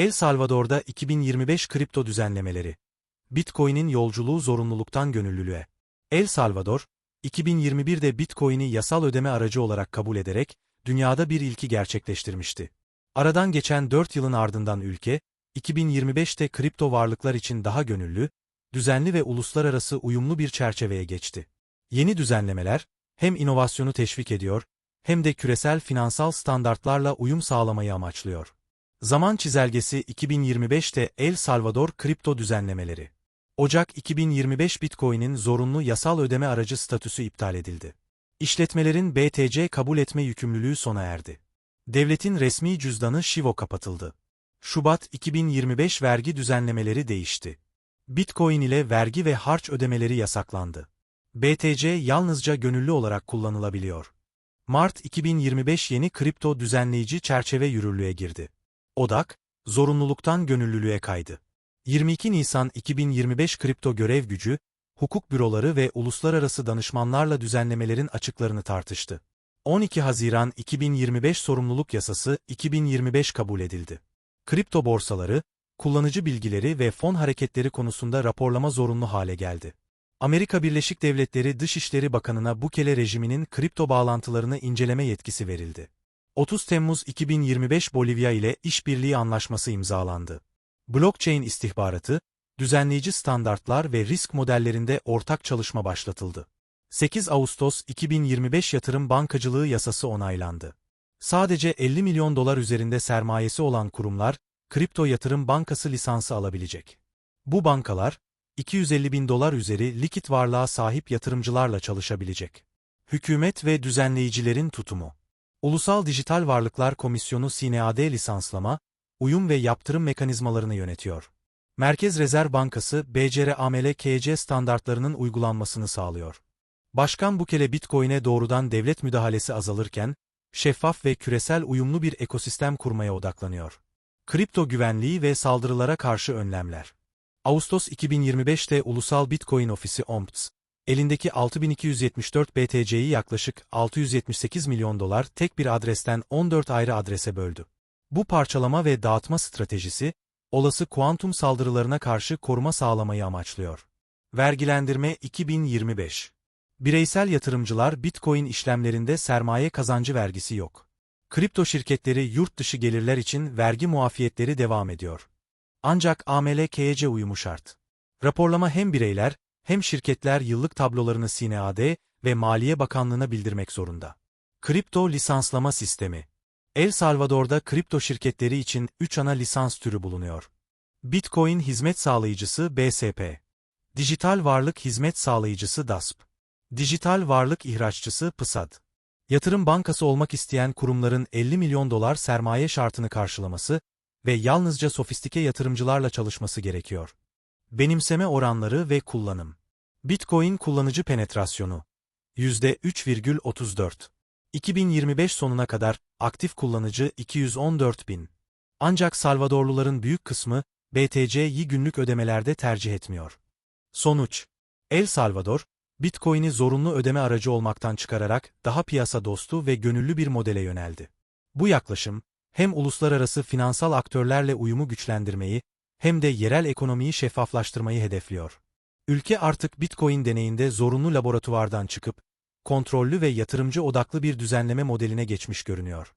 El Salvador'da 2025 kripto düzenlemeleri. Bitcoin'in yolculuğu zorunluluktan gönüllülüğe. El Salvador, 2021'de Bitcoin'i yasal ödeme aracı olarak kabul ederek, dünyada bir ilki gerçekleştirmişti. Aradan geçen 4 yılın ardından ülke, 2025'te kripto varlıklar için daha gönüllü, düzenli ve uluslararası uyumlu bir çerçeveye geçti. Yeni düzenlemeler, hem inovasyonu teşvik ediyor, hem de küresel finansal standartlarla uyum sağlamayı amaçlıyor. Zaman çizelgesi 2025'te El Salvador kripto düzenlemeleri. Ocak 2025 Bitcoin'in zorunlu yasal ödeme aracı statüsü iptal edildi. İşletmelerin BTC kabul etme yükümlülüğü sona erdi. Devletin resmi cüzdanı Shivo kapatıldı. Şubat 2025 vergi düzenlemeleri değişti. Bitcoin ile vergi ve harç ödemeleri yasaklandı. BTC yalnızca gönüllü olarak kullanılabiliyor. Mart 2025 yeni kripto düzenleyici çerçeve yürürlüğe girdi. Odak, zorunluluktan gönüllülüğe kaydı. 22 Nisan 2025 kripto görev gücü, hukuk büroları ve uluslararası danışmanlarla düzenlemelerin açıklarını tartıştı. 12 Haziran 2025 sorumluluk yasası 2025 kabul edildi. Kripto borsaları, kullanıcı bilgileri ve fon hareketleri konusunda raporlama zorunlu hale geldi. Amerika Birleşik Devletleri Dışişleri Bakanı'na Bukele rejiminin kripto bağlantılarını inceleme yetkisi verildi. 30 Temmuz 2025 Bolivya ile işbirliği anlaşması imzalandı. Blockchain istihbaratı, düzenleyici standartlar ve risk modellerinde ortak çalışma başlatıldı. 8 Ağustos 2025 Yatırım Bankacılığı Yasası onaylandı. Sadece 50 milyon dolar üzerinde sermayesi olan kurumlar, Kripto Yatırım Bankası lisansı alabilecek. Bu bankalar, 250 bin dolar üzeri likit varlığa sahip yatırımcılarla çalışabilecek. Hükümet ve düzenleyicilerin tutumu. Ulusal Dijital Varlıklar Komisyonu SİNEAD lisanslama, uyum ve yaptırım mekanizmalarını yönetiyor. Merkez Rezerv Bankası BCR-AML-KC standartlarının uygulanmasını sağlıyor. Başkan Bukele Bitcoin'e doğrudan devlet müdahalesi azalırken, şeffaf ve küresel uyumlu bir ekosistem kurmaya odaklanıyor. Kripto güvenliği ve saldırılara karşı önlemler. Ağustos 2025'te Ulusal Bitcoin Ofisi OMTS, elindeki 6274 BTC'yi yaklaşık 678 milyon dolar tek bir adresten 14 ayrı adrese böldü. Bu parçalama ve dağıtma stratejisi, olası kuantum saldırılarına karşı koruma sağlamayı amaçlıyor. Vergilendirme 2025 Bireysel yatırımcılar Bitcoin işlemlerinde sermaye kazancı vergisi yok. Kripto şirketleri yurt dışı gelirler için vergi muafiyetleri devam ediyor. Ancak AML-KYC uyumu şart. Raporlama hem bireyler, hem şirketler yıllık tablolarını SİNEAD ve Maliye Bakanlığı'na bildirmek zorunda. Kripto lisanslama sistemi El Salvador'da kripto şirketleri için 3 ana lisans türü bulunuyor. Bitcoin Hizmet Sağlayıcısı BSP Dijital Varlık Hizmet Sağlayıcısı DASP Dijital Varlık İhraççısı PSAD Yatırım bankası olmak isteyen kurumların 50 milyon dolar sermaye şartını karşılaması ve yalnızca sofistike yatırımcılarla çalışması gerekiyor. Benimseme oranları ve kullanım. Bitcoin kullanıcı penetrasyonu %3,34 2025 sonuna kadar aktif kullanıcı 214 bin. Ancak Salvadorluların büyük kısmı BTC'yi günlük ödemelerde tercih etmiyor. Sonuç El Salvador, Bitcoin'i zorunlu ödeme aracı olmaktan çıkararak daha piyasa dostu ve gönüllü bir modele yöneldi. Bu yaklaşım, hem uluslararası finansal aktörlerle uyumu güçlendirmeyi, hem de yerel ekonomiyi şeffaflaştırmayı hedefliyor. Ülke artık Bitcoin deneyinde zorunlu laboratuvardan çıkıp, kontrollü ve yatırımcı odaklı bir düzenleme modeline geçmiş görünüyor.